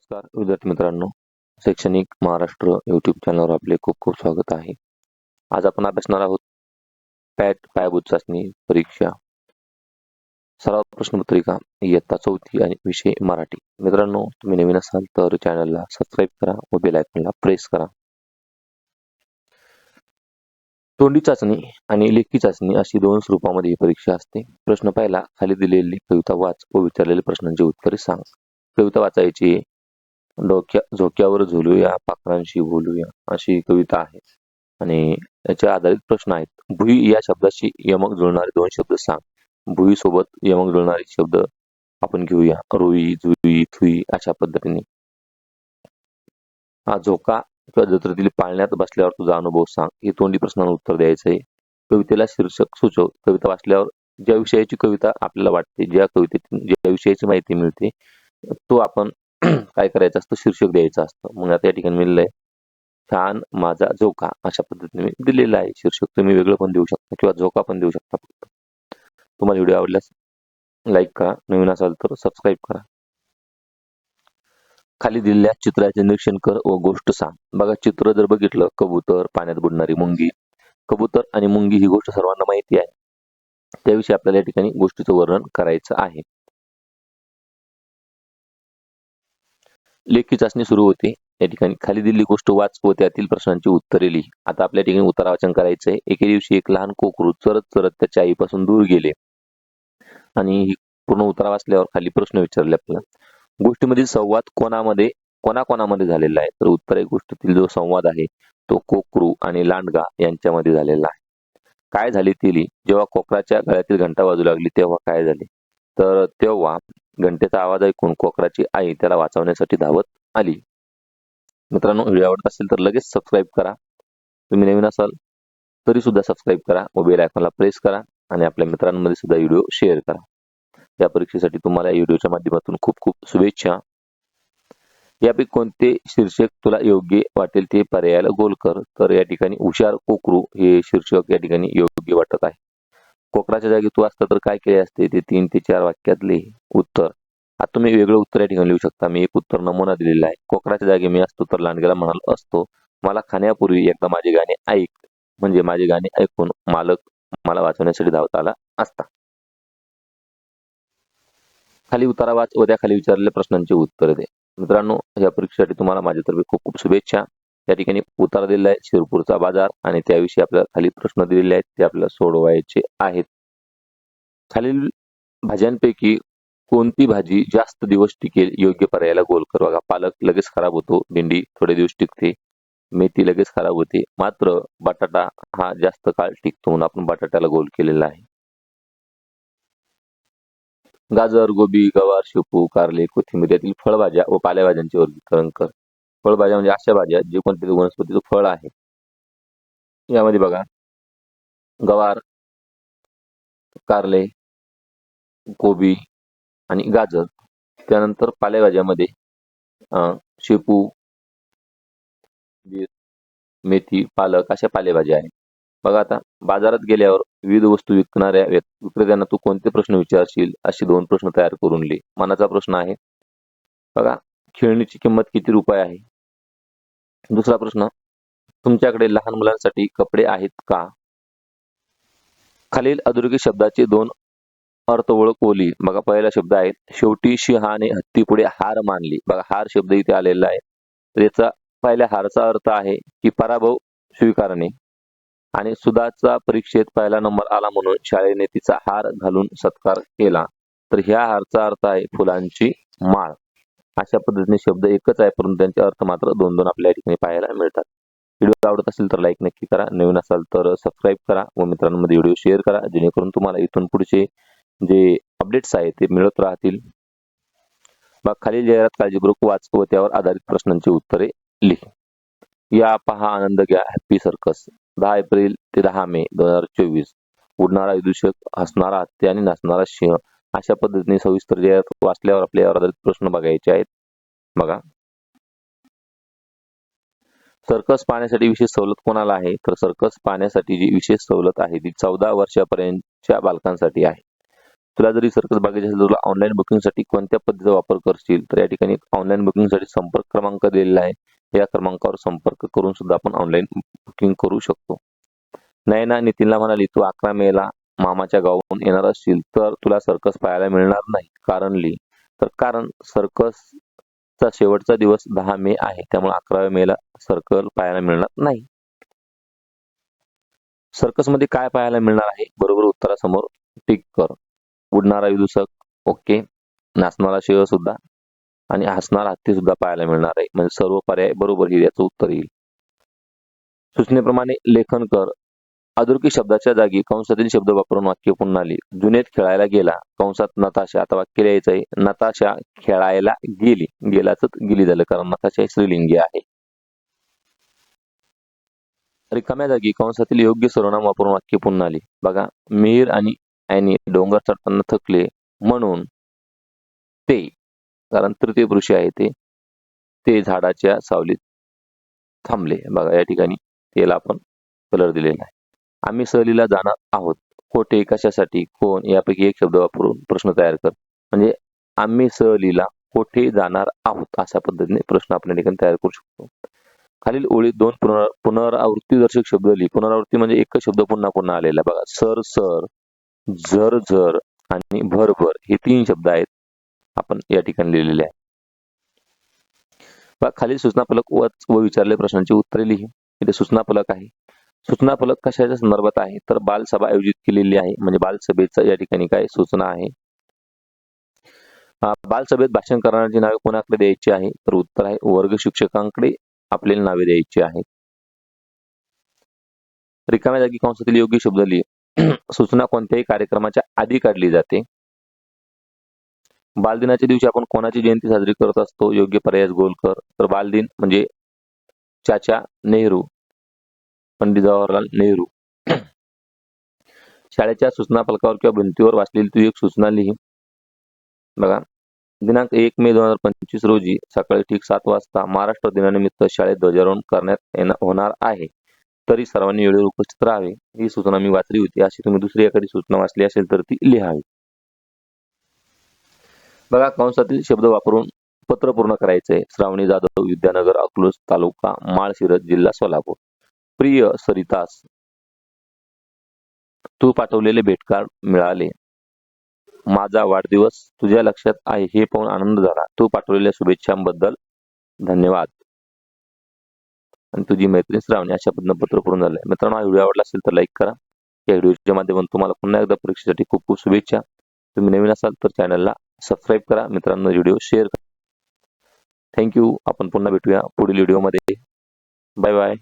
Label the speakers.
Speaker 1: नमस्कार. विद्यार्थी मित्रांनो शैक्षणिक महाराष्ट्र यूट्यूब चॅनलवर आपले खूप खूप स्वागत आहे. आज आपण अभ्यासणार आहोत पॅट पायाभूत चाचणी परीक्षा. सराव प्रश्नपत्रिका इयत्ता चौथी आणि विषय मराठी. मित्रांनो तुम्ही नवीन असाल तर चॅनलला सबस्क्राईब करा व बेल आयकॉनला प्रेस करा. तोंडी चाचणी आणि लेखी चाचणी अशी दोन स्वरूपामध्ये ही परीक्षा असते. प्रश्न पहिला खाली दिलेली कविता वाच व विचारलेल्या प्रश्नांची उत्तरे सांग. कविता वाचायची डोक्या झोक्यावर झुलूया पाखरांशी बोलूया अशी कविता आहे. आणि याच्या आधारित प्रश्न आहेत. भुई या शब्दाशी यमक जुळणारे दोन शब्द सांग. भुई सोबत यमक जुळणारे शब्द आपण घेऊया. रुई जुई थुई अशा पद्धतीने. हा झोका किंवा जत्रेतील पाळण्यात बसल्यावर तुझा अनुभव सांग. हे तोंडी प्रश्नांना उत्तर द्यायचं आहे. कवितेला शीर्षक सुचव. कविता वाचल्यावर ज्या विषयाची कविता आपल्याला वाटते ज्या कवितेतून ज्या विषयाची माहिती मिळते तो आपण काय करायचं असतं? शीर्षक द्यायचं असतं. मग आता या ठिकाणी मिळलंय छान माझा झोका अशा पद्धतीने मी दिलेला आहे. शीर्षक तुम्ही वेगळं पण देऊ शकता किंवा झोका पण देऊ शकता फक्त. तुम्हाला व्हिडिओ आवडल्यास लाईक करा. नवीन असाल तर सबस्क्राईब करा. खाली दिलेल्या चित्राचे निरीक्षण कर व गोष्ट सांग. बघा चित्र जर बघितलं कबूतर पाण्यात बुडणारी मुंगी. कबूतर आणि मुंगी ही गोष्ट सर्वांना माहिती आहे. त्याविषयी आपल्याला या ठिकाणी गोष्टीचं वर्णन करायचं आहे. लेखी चाचणी सुरू होते. या ठिकाणी खाली दिलेली गोष्ट वाच व त्यातील प्रश्नांची उत्तरे लिही. आता आपल्या ठिकाणी उत्तरावाचन करायचंय. एके दिवशी एक लहान कोकरू चरत चरत त्याच्या आईपासून दूर गेले. आणि ही पूर्ण उत्तरा वाचल्यावर खाली प्रश्न विचारले आपल्याला. गोष्टीमधील संवाद कोणामध्ये कोणाकोणामध्ये झालेला आहे? तर उत्तर एक गोष्टीतील जो संवाद आहे तो कोकरू आणि लांडगा यांच्यामध्ये झालेला आहे. काय झाले तिली जेव्हा कोकराच्या गळ्यातील घंटा वाजू लागली तेव्हा काय झाले? तर तेव्हा घंटेचा आवाज ऐकून कोकराची आई त्याला वाचवण्यासाठी धावत आली. मित्रांनो व्हिडिओ आवडत असेल तर लगेच सबस्क्राईब करा. तुम्ही नवीन असाल तरी सुद्धा सबस्क्राईब करा मोबाईल आयकॉनला प्रेस करा आणि आपल्या मित्रांमध्ये सुद्धा व्हिडिओ शेअर करा. या परीक्षेसाठी तुम्हाला या व्हिडिओच्या माध्यमातून खूप खूप शुभेच्छा. यापैकी कोणते शीर्षक तुला योग्य वाटेल ते पर्यायाला गोल कर? तर या ठिकाणी हुशार कोकरू हे शीर्षक या ठिकाणी योग्य वाटत आहे. कोकराच्या जागी तू असता तर काय केले असते? ते तीन ते चार वाक्यातले उत्तर. आता तुम्ही वेगळं उत्तर या ठिकाणी लिहू शकता. मी एक उत्तर नमुना दिलेला आहे. कोकराच्या जागी मी असतो तर लांडग्याला म्हणाल असतो. मला खाण्यापूर्वी एकदा माझे गाणे ऐक. म्हणजे माझे गाणे ऐकून मालक मला वाचवण्यासाठी धावत आला असता खाली उतारा वाच. व त्या खाली विचारलेल्या प्रश्नांची उत्तर दे. मित्रांनो या परीक्षेसाठी तुम्हाला माझ्यातर्फे खूप खूप शुभेच्छा. त्या ठिकाणी उतारा दिलेला आहे शिरपूरचा बाजार आणि त्याविषयी आपल्याला खाली प्रश्न दिलेले आहेत ते आपल्याला सोडवायचे आहेत. खालील भाज्यांपैकी कोणती भाजी जास्त दिवस टिकेल योग्य पर्यायाला गोल कर? बघा पालक लगेच खराब होतो भेंडी थोडे दिवस टिकते मेथी लगेच खराब होते मात्र बटाटा हा जास्त काळ टिकतो म्हणून आपण बटाट्याला गोल केलेला आहे. गाजर गोबी गवार शेपू कारले कोथिंबीर यातील फळभाज्या व पालेभाज्यांचे वर्गीकरण कर. फळभाज्या म्हणजे अशा भाज्या जे कोणत्या वनस्पतीचं फळ आहे. यामध्ये बघा गवार कारले कोबी आणि गाजर. त्यानंतर पालेभाज्यामध्ये शेपू मेथी पालक अशा पालेभाज्या आहेत. बघा आता बाजारात गेल्यावर विविध वस्तू विकणाऱ्या विक्रेत्यांना तू कोणते प्रश्न विचारशील? असे दोन प्रश्न तयार करून लिहि मनाचा प्रश्न आहे. बघा खेळणीची किंमत किती रुपये आहे? दुसरा प्रश्न तुमच्याकडे लहान मुलांसाठी कपडे आहेत का? खालील अधोरेखित शब्दाचे दोन अर्थ ओळख ओली. बघा पहिला शब्द आहे शेवटी शिहाने हत्ती पुढे हार मानली. बघा हार शब्द इथे आलेला आहे. तर याचा पहिल्या हारचा अर्थ आहे की पराभव स्वीकारणे आणि सुधाचा परीक्षेत पहिला नंबर आला म्हणून शाळेने तिचा हार घालून सत्कार केला. तर ह्या हारचा अर्थ आहे फुलांची माळ. अशा पद्धतीने शब्द एकच आहे परंतु त्यांचे अर्थ मात्र दोन दोन आपल्या ठिकाणी पाहायला मिळतात. व्हिडिओ आवडत असेल तर लाईक नक्की करा. नवीन असाल तर सबस्क्राईब करा व मित्रांमध्ये व्हिडिओ शेअर करा. जेणेकरून तुम्हाला इथून पुढचे जे अपडेट्स आहेत ते मिळत राहतील. मग खालील जाहिरात काळजीपूर्वक वाच व त्यावर आधारित प्रश्नांची उत्तरे लिह. या पहा आनंद घ्या. हॅपी सर्कस दहा एप्रिल ते दहा मे दोन हजार चोवीस. उडणारा विदूषक हसणारा हत्ती आणि नाचणारा सिंह अशा पद्धतीने सविस्तर जाहिरात वाचल्यावर आपल्यावर आधारित प्रश्न बघायचे आहेत. बघा. सर्कस पाहण्यासाठी विशेष सवलत कोणाला आहे? तर सर्कस पाहण्यासाठी जी विशेष सवलत आहे ती चौदा वर्षापर्यंतच्या बालकांसाठी आहे. तुला जरी सर्कस बघायचे असेल तुला ऑनलाईन बुकिंगसाठी कोणत्या पद्धतीचा वापर करशील? तर या ठिकाणी ऑनलाईन बुकिंगसाठी संपर्क क्रमांक दिलेला आहे. या क्रमांकावर संपर्क करून सुद्धा आपण ऑनलाईन बुकिंग करू शकतो. नयना नितीनला म्हणाली तू अकरा मेला मामाच्या गावाहून येणार असशील तर तुला सर्कस पाहायला मिळणार नाही. कारण ली तर कारण सर्कसचा शेवटचा दिवस दहा मे आहे. त्यामुळे अकराव्या मेला सर्कल पाहायला मिळणार नाही. सर्कसमध्ये काय पाहायला मिळणार आहे? बरोबर उत्तरासमोर टिक कर. उडणारा विदूषक ओके. नाचणारा शिव सुद्धा. आणि हसणारा हत्ती सुद्धा पाहायला मिळणार आहे. म्हणजे सर्व पर्याय बरोबर हे याचं उत्तर येईल. सूचनेप्रमाणे लेखन कर. अदुरकी शब्दाच्या जागी कंसातील शब्द वापरून वाक्य पुन्हा आली जुनेत खेळायला गेला. कंसात नताशा. आता वाक्य लिहायचं आहे नताशा खेळायला गेली. गेलाच गेली झालं कारण नताशा स्त्रीलिंगी आहे. रिकाम्या जागी कंसातील योग्य सर्वनाम वापरून वाक्य पुन्हा आली बघा मिहीर आणि अॅनी डोंगर चढताना थकले म्हणून ते कारण तृतीय पुरुषी आहे ते ते झाडाच्या सावलीत थांबले. बघा या ठिकाणी त्याला आपण कलर दिलेला आहे. आम्ही सहलीला जाणार आहोत. कोठे कशासाठी कोण यापैकी एक शब्द वापरून प्रश्न तयार कर. म्हणजे आम्ही सहलीला कोठे जाणार आहोत अशा पद्धतीने प्रश्न आपण ठिकाणी तयार करू शकतो. खालील ओळीत दोन पुनर पुनरावृत्तीदर्शक शब्द लिहि. पुनरावृत्ती म्हणजे एकच शब्द पुन्हा पुन्हा आलेला. बघा सर सर झर झर आणि भर भर हे तीन शब्द आहेत. आपण या ठिकाणी लिहिलेले आहे. खालील सूचना फलक व व प्रश्नांची उत्तरे लिही. इथे सूचना फलक आहे. सूचना फलक कशाच्या संदर्भात आहे? तर बालसभा आयोजित केलेली आहे. म्हणजे बालसभेचं या ठिकाणी काय सूचना आहे? बालसभेत भाषण करणारी नावे कोणाकडे द्यायची आहे? तर उत्तर आहे वर्ग शिक्षकांकडे आपल्याला नावे द्यायची आहेत. रिकाम्या जागी कंसातील योग्य शब्द लिहि. सूचना कोणत्याही कार्यक्रमाच्या आधी काढली जाते. बालदिनाच्या दिवशी आपण कोणाची जयंती साजरी करत असतो? योग्य पर्याय गोलकर तर बालदिन म्हणजे चाचा नेहरू. पंडित जवाहरलाल नेहरू. शाळेच्या सूचना फलकावर किंवा भिंतीवर वाचलेली तू एक सूचना लिही. बघा. दिनांक एक मे दोन हजार पंचवीस रोजी सकाळी ठीक सात वाजता महाराष्ट्र दिनानिमित्त शाळेत ध्वजारोहण करण्यात येणार होणार आहे. तरी सर्वांनी वेळेवर उपस्थित राहावे. ही सूचना मी वाचली होती. अशी तुम्ही दुसरी एखादी सूचना वाचली असेल तर ती लिहावी. बघा कंसातील शब्द वापरून पत्र पूर्ण करायचंय. श्रावणी जाधव विद्यानगर अकलूज तालुका माळशिरस जिल्हा सोलापूर. प्रिय सरितास तू पाठवलेले भेटकार मिळाले. माझा वाढदिवस तुझ्या लक्षात आहे हे पाहून आनंद झाला. तू पाठवलेल्या शुभेच्छांबद्दल धन्यवाद. आणि तुझी मैत्रीण श्रावणी अशा पद्धतीनं पत्र पूर्ण झालंय. मित्रांनो हा व्हिडिओ आवडला असेल तर लाईक करा. या व्हिडिओच्या माध्यमातून तुम्हाला पुन्हा एकदा परीक्षेसाठी खूप खूप शुभेच्छा. तुम्ही नवीन असाल तर चॅनलला सबस्क्राईब करा. मित्रांनो व्हिडिओ शेअर करा. थँक्यू आपण पुन्हा भेटूया पुढील व्हिडिओमध्ये. Bye bye